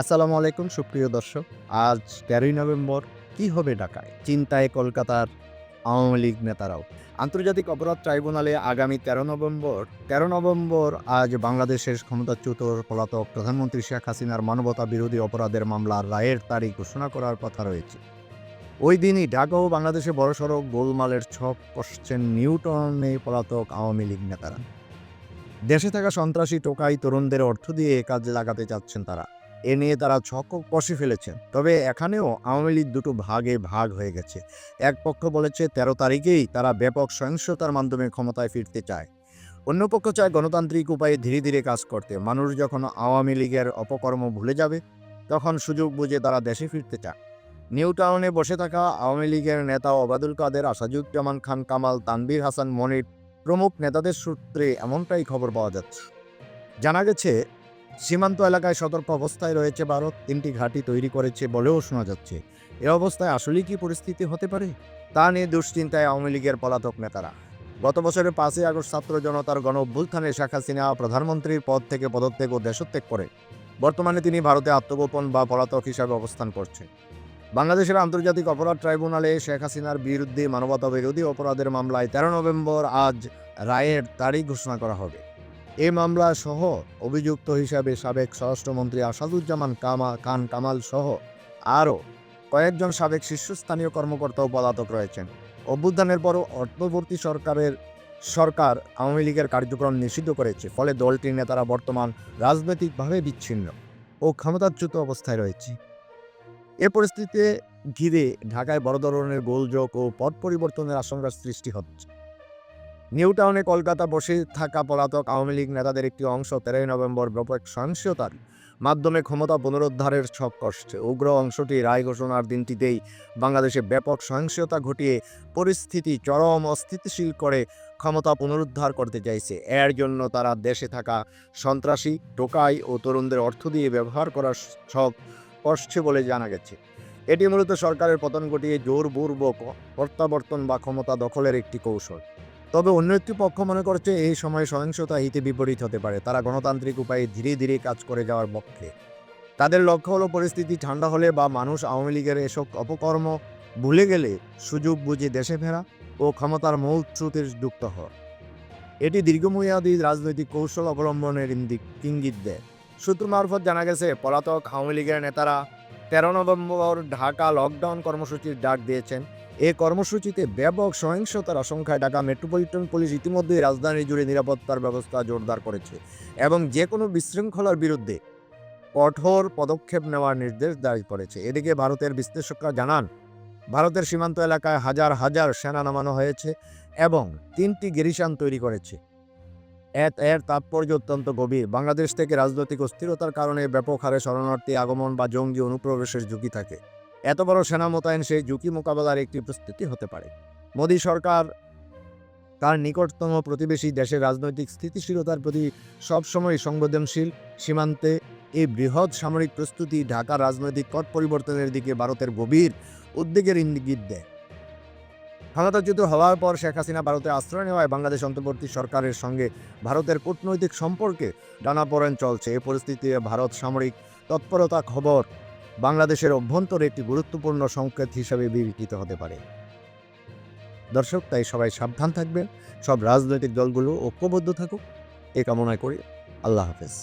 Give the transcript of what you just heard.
আসসালামু আলাইকুম, সুপ্রিয় দর্শক। আজ তেরোই নভেম্বর, কি হবে ঢাকায়? চিন্তায় কলকাতার আওয়ামী লীগ নেতারাও। আন্তর্জাতিক অপরাধ ট্রাইব্যুনালে আগামী তেরো নভেম্বর তেরো নভেম্বর আজ বাংলাদেশের ক্ষমতাচ্যুত পলাতক প্রধানমন্ত্রী শেখ হাসিনার মানবতা বিরোধী অপরাধের মামলার রায়ের তারিখ ঘোষণা করার কথা রয়েছে। ওই দিনই ঢাকা ও বাংলাদেশে বড়সড় গোলমালের ছক কষছেন নিউটনে পলাতক আওয়ামী লীগ নেতারা। দেশে থাকা সন্ত্রাসী টোকাই তরুণদের অর্থ দিয়ে কাজে লাগাতে চাচ্ছেন তারা। এ নিয়ে তারা ছক কষে ফেলেছেন। তবে এখানেও আওয়ামী লীগ দুটো ভাগে ভাগ হয়ে গেছে। এক পক্ষ বলেছে তেরো তারিখেই তারা ব্যাপক সহিংসতার মাধ্যমে ক্ষমতায় ফিরতে চায়। অন্য পক্ষ চায় গণতান্ত্রিক উপায়ে ধীরে ধীরে কাজ করতে। মানুষ যখন আওয়ামী লীগের অপকর্ম ভুলে যাবে, তখন সুযোগ বুঝে তারা দেশে ফিরতে চায়। নিউ টাউনে বসে থাকা আওয়ামী লীগের নেতা ওবায়দুল কাদের, আসাদুজ্জামান খান, কামাল তানবীর হাসান মনির প্রমুখ নেতাদের সূত্রে এমনটাই খবর পাওয়া যাচ্ছে। জানা গেছে সীমান্ত এলাকায় সতর্ক অবস্থায় রয়েছে ভারত। তিনটি ঘাঁটি তৈরি করেছে বলেও শোনা যাচ্ছে। এ অবস্থায় আসলেই কি পরিস্থিতি হতে পারে? তা নিয়ে দুশ্চিন্তায় আওয়ামী লীগের পলাতক নেতারা। গত বছরের পাঁচই আগস্ট ছাত্র জনতার গণ অভ্যুত্থানে শেখ হাসিনা প্রধানমন্ত্রীর পদ থেকে পদত্যাগ ও দেশত্যাগ করে। বর্তমানে তিনি ভারতে আত্মগোপন বা পলাতক হিসাবে অবস্থান করছেন বাংলাদেশের আন্তর্জাতিক অপরাধ ট্রাইব্যুনালে শেখ হাসিনার বিরুদ্ধে মানবতা বিরোধী অপরাধের মামলায় তেরো নভেম্বর আজ রায়ের তারিখ ঘোষণা করা হবে। এ মামলা সহ অভিযুক্ত হিসাবে সাবেক স্বরাষ্ট্রমন্ত্রী আসাদুজ্জামান কামা, খান কামাল সহ আরও কয়েকজন সাবেক শীর্ষস্থানীয় কর্মকর্তাও পলাতক রয়েছেন। অভ্যুত্থানের পরও অর্থবর্তী সরকারের সরকার আওয়ামী লীগের কার্যক্রম নিষিদ্ধ করেছে, ফলে দলটির নেতারা বর্তমান রাজনৈতিকভাবে বিচ্ছিন্ন ও ক্ষমতাচ্যুত অবস্থায় রয়েছে। এ পরিস্থিতিতে ঘিরে ঢাকায় বড় ধরনের গোলযোগ ও পথ পরিবর্তনের আশঙ্কার সৃষ্টি হচ্ছে। নিউ টাউনে কলকাতা বসে থাকা পলাতক আওয়ামী লীগ নেতাদের একটি অংশ তেরোই নভেম্বর ব্যাপক সহিংসতার মাধ্যমে ক্ষমতা পুনরুদ্ধারের ছক কষছে। উগ্র অংশটি রায় ঘোষণার দিনটিতেই বাংলাদেশে ব্যাপক সহিংসতা ঘটিয়ে পরিস্থিতি চরম অস্থিতিশীল করে ক্ষমতা পুনরুদ্ধার করতে চাইছে। এর জন্য তারা দেশে থাকা সন্ত্রাসী, টোকাই ও তরুণদের অর্থ দিয়ে ব্যবহার করার ছক কষছে বলে জানা গেছে। এটি মূলত সরকারের পতন ঘটিয়ে জোরপূর্বক প্রত্যাবর্তন বা ক্ষমতা দখলের একটি কৌশল। তবে অন্য একটি পক্ষ মনে করছে এই সময় সহিংসতা হিতে বিপরীত হতে পারে। তারা গণতান্ত্রিক উপায়ে ধীরে ধীরে কাজ করে যাওয়ার পক্ষে। তাদের লক্ষ্য হলো পরিস্থিতি ঠান্ডা হলে বা মানুষ আওয়ামী লীগের এসব অপকর্ম ভুলে গেলে সুযোগ বুঝে দেশে ফেরা ও ক্ষমতার মূল স্রোতের যুক্ত হওয়া। এটি দীর্ঘমেয়াদী রাজনৈতিক কৌশল অবলম্বনের ইঙ্গিত ইঙ্গিত দেয়। সূত্র মারফত জানা গেছে, পলাতক আওয়ামী লীগের নেতারা তেরো নভেম্বর ঢাকা লকডাউন কর্মসূচির ডাক দিয়েছেন। এ কর্মসূচিতে ব্যাপক সহিংসতার আশঙ্কায় ঢাকা মেট্রোপলিটন পুলিশ ইতিমধ্যে রাজধানী জুড়ে নিরাপত্তার ব্যবস্থা জোরদার করেছে এবং যে কোনো বিশৃঙ্খলার বিরুদ্ধে কঠোর পদক্ষেপ নেওয়ার নির্দেশ জারি করেছে। এদিকে ভারতের বিশ্লেষকরা জানান, ভারতের সীমান্ত এলাকায় হাজার হাজার সেনা নামানো হয়েছে এবং তিনটি গেরিসান তৈরি করেছে। এত, এর তাৎপর্য অত্যন্ত গভীর। বাংলাদেশ থেকে রাজনৈতিক অস্থিরতার কারণে ব্যাপক হারে শরণার্থী আগমন বা জঙ্গি অনুপ্রবেশের ঝুঁকি থাকে। এত বড় সেনা মোতায়েন সেই ঝুঁকি মোকাবেলার একটি প্রস্তুতি হতে পারে। মোদী সরকার তার নিকটতম প্রতিবেশী দেশের রাজনৈতিক স্থিতিশীলতার প্রতি সবসময় সংবেদনশীল, সীমান্তে এই বৃহৎ সামরিক প্রস্তুতি ঢাকার রাজনৈতিক পথ পরিবর্তনের দিকে ভারতের গভীর উদ্বেগের ইঙ্গিত দেয়। ক্ষমতাচ্যুত হওয়ার পর শেখ হাসিনা ভারতে আশ্রয় নেওয়ায় বাংলাদেশ অন্তর্বর্তী সরকারের সঙ্গে ভারতের কূটনৈতিক সম্পর্কে টানাপোড়েন চলছে। এই পরিস্থিতিতে ভারত সামরিক তৎপরতা খবর বাংলাদেশের অভ্যন্তরে একটি গুরুত্বপূর্ণ সংকেত হিসাবে বিবেচিত হতে পারে। দর্শক, তাই সবাই সাবধান থাকবেন। সব রাজনৈতিক দলগুলো ঐক্যবদ্ধ থাকুক। এ কামনায় করি। আল্লাহ হাফেজ।